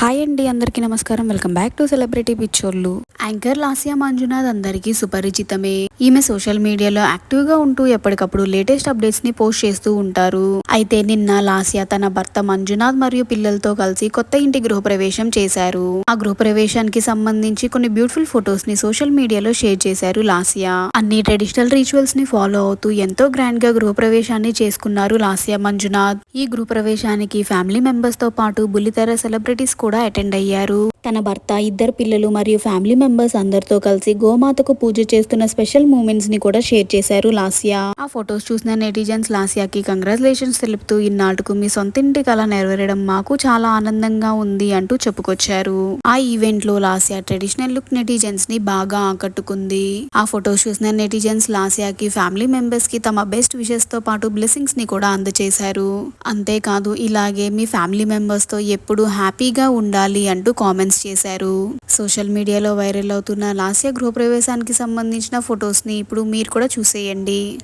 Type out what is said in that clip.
Hi అండి అందరికీ నమస్కారం. వెల్కమ్ బ్యాక్ టు సెలబ్రిటీ పిక్చర్లు యాంకర్ లాసియా మంజునాథ్ అందరికీ సుపరిచితమే. ఈమె సోషల్ మీడియాలో యాక్టివ్గా ఉంటూ ఎప్పటికప్పుడు లేటెస్ట్ అప్డేట్స్ని పోస్ట్ చేస్తూ ఉంటారు. అయితే నిన్న లాసియా తన భర్త మంజునాథ్ మరియు పిల్లలతో కలిసి కొత్త ఇంటి గృహప్రవేశం చేశారు. ఆ గృహప్రవేశానికి సంబంధించి కొన్ని బ్యూటిఫుల్ ఫొటోస్ని సోషల్ మీడియాలో షేర్ చేశారు లాసియా. అన్ని ట్రెడిషనల్ రిచువల్స్ని ఫాలో అవుతూ ఎంతో గ్రాండ్గా గృహప్రవేశాన్ని చేసుకున్నారు లాసియా మంజునాథ్. ఈ గృహప్రవేశానికి ఫ్యామిలీ మెంబర్స్తో పాటు బుల్లితెర సెలబ్రిటీస్ కూడా కూడా అటెండ్ అయ్యారు. తన భర్త ఇద్దరు పిల్లలు మరియు ఫ్యామిలీ మెంబర్స్ అందరితో కలిసి గోమాతకు పూజ చేస్తున్న స్పెషల్ మూమెంట్స్ని కూడా షేర్ చేశారు లాసియా. ఆ ఫొటోస్ చూసిన నెటిజన్స్ లాసియాకి కంగ్రాచులేషన్స్ తెలుపుతూ ఇన్నాళ్ళకు మీ సొంత ఇంటి కళ నెరవేరడం మాకు చాలా ఆనందంగా ఉంది అంటూ చెప్పుకొచ్చారు. ఆ ఈవెంట్లో లాసియా ట్రెడిషనల్ లుక్ నెటిజన్స్ని బాగా ఆకట్టుకుంది. ఆ ఫొటోస్ చూసిన నెటిజన్స్ లాసియాకి ఫ్యామిలీ మెంబర్స్కి తమ బెస్ట్ విషెస్తో పాటు బ్లెస్సింగ్స్ని కూడా అందజేశారు అంతేకాదు ఇలాగే మీ ఫ్యామిలీ మెంబర్స్తో ఎప్పుడు హ్యాపీగా ఉండాలి అంటూ కామెంట్స్ చేశారు. సోషల్ మీడియాలో వైరల్ అవుతున్న లాస్య గృహప్రవేశానికి సంబంధించిన ఫొటోస్ని ఇప్పుడు మీరు కూడా చూసేయండి.